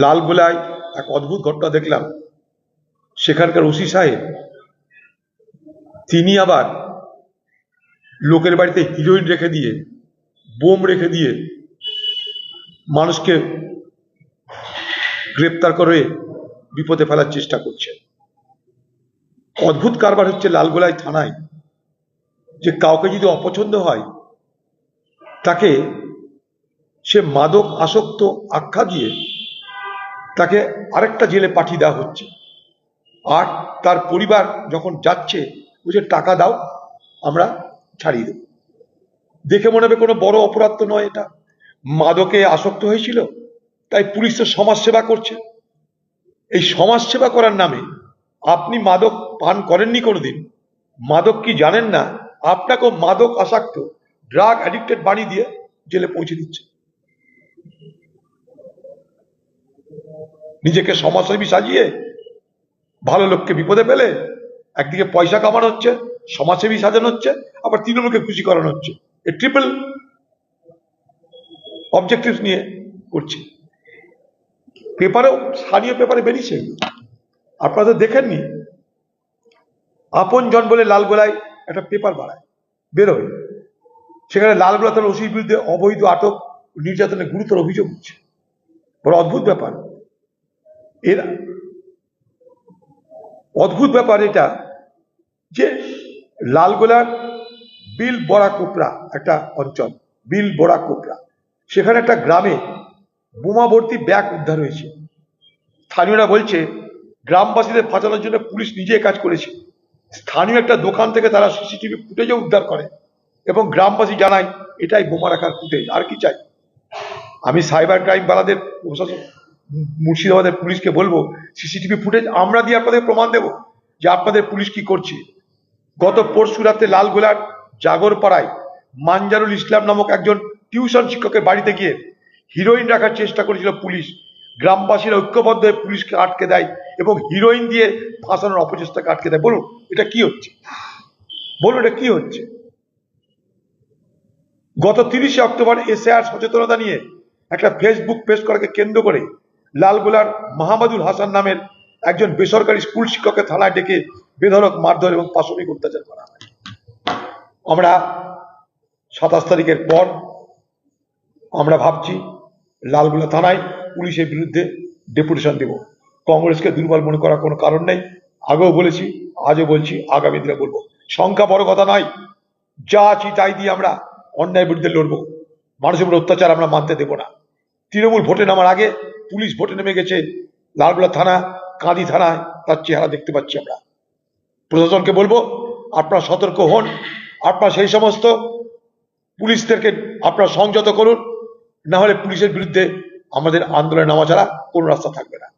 লালগোলায় এক অদ্ভুত ঘটনা দেখলাম। সেখানকার ওসি সাহেব, তিনি আবার লোকের বাড়িতে হিরোইন রেখে দিয়ে, বোম রেখে দিয়ে মানুষকে গ্রেপ্তার করে বিপদে ফেলার চেষ্টা করছে অদ্ভুত কারবার হচ্ছে লালগোলায় থানায়, যে কাউকে যদি অপছন্দ হয়, তাকে সে মাদক আসক্ত আখ্যা দিয়ে তাকে আরেকটা জেলে পাঠিয়ে দেওয়া হচ্ছে। আর তার পরিবার যখন যাচ্ছে, বলছে, টাকা দাও, আমরা ছাড়িয়ে দেব। দেখে মনে হবে কোনো বড় অপরাধ তো নয় এটা। মাদকে আসক্ত হয়েছিল, তাই পুলিশ তো সমাজ সেবা করছে। এই সমাজ সেবা করার নামে আপনি মাদক পান করেননি কোনোদিন? মাদক কি জানেন না? আপনাকেও মাদক আসক্ত ড্রাগ অ্যাডিক্টেড বানিয়ে দিয়ে জেলে পৌঁছে দিচ্ছে। নিজেকে সমাজসেবী সাজিয়ে ভালো লোককে বিপদে ফেলে, একদিকে পয়সা কামানো হচ্ছে, সমাজসেবী সাজানো হচ্ছে, আবার তৃণমূলকে খুশি করানো হচ্ছে। এ ট্রিপল অবজেক্টিভ নিয়ে করছে। পেপারেও স্থানীয় পেপারে বেরিয়েছে। আপনারা তো দেখেননি আপন জন বলে লালগোলায় একটা পেপার বাড়ায় বেরোয় সেখানে লালগোলা তার ওসির বিরুদ্ধে অবৈধ আটক নির্যাতনের গুরুতর অভিযোগ উঠছে। বড় অদ্ভুত ব্যাপার। এরা অদ্ভুত ব্যাপার এটা যে লালগোলার বিল বড়া কোপড়া একটা অঞ্চল, বিল বড়া কোপড়া। সেখানে একটা গ্রামে বোমা ভর্তি ব্যাগ উদ্ধার হয়েছে। স্থানীয়রা বলছে, গ্রামবাসীদের ফাঁচানোর জন্য পুলিশ নিজে কাজ করেছে। স্থানীয় একটা দোকান থেকে তারা সিসিটিভি ফুটেজও উদ্ধার করে এবং গ্রামবাসী জানায়, এটাই বোমা রাখার ফুটেজ, আর কি চাই? আমি সাইবার ক্রাইম বালাদের প্রশাসন মুর্শিদাবাদের পুলিশকে বলব, সিসিটিভি ফুটেজ আমরা দিয়ে আপনাদের প্রমাণ দেব যে আপনাদের পুলিশ কি করছে। গত পরশু রাতে লালগোলার জাগরপাড়ায় মানজারুল ইসলাম নামক একজন টিউশন শিক্ষকের বাড়িতে গিয়ে হিরোইন রাখার চেষ্টা করেছিল পুলিশ। গ্রামবাসীরা ঐক্যবদ্ধ হয়ে পুলিশকে আটকে দেয় এবং হিরোইন দিয়ে ফাঁসানোর অপচেষ্টাকে আটকে দেয়। বলুন, এটা কি হচ্ছে? বলুন, এটা কি হচ্ছে? গত তিরিশে অক্টোবর এসআর সচেতনতা নিয়ে একটা ফেসবুক পেজ করাকে কেন্দ্র করে লালগোলার মাহমুদুল হাসান নামের একজন বেসরকারি স্কুল শিক্ষককে থানায় ডেকে বেধরক মারধর এবং পাশবিক অত্যাচার করা হয়। আমরা সাতাশ তারিখের পর আমরা ভাবছি, লালগোলা থানায় পুলিশের বিরুদ্ধে ডেপুটেশন দেব। কংগ্রেসকে দুর্বল মনে করার কোনো কারণ নেই। আগেও বলেছি, আজও বলছি, আগামী দিনে বলব। সংখ্যা বড় কথা নয়, যা আছি তাই দিয়ে আমরা অন্যায় বিরুদ্ধে লড়বো। মানুষের উপর অত্যাচার আমরা মানতে দেব না। তৃণমূল ভোটে নামার আগে পুলিশ ভোটে নেমে গেছে। লালগোলা থানা, কাঁদি থানায় তার চেহারা দেখতে পাচ্ছি আমরা। প্রশাসনকে বলব, আপনারা সতর্ক হন। আপনারা সেই সমস্ত পুলিশদেরকে আপনারা সংযত করুন। না হলে পুলিশের বিরুদ্ধে আমাদের আন্দোলনে নামা ছাড়া কোনো রাস্তা থাকবে না।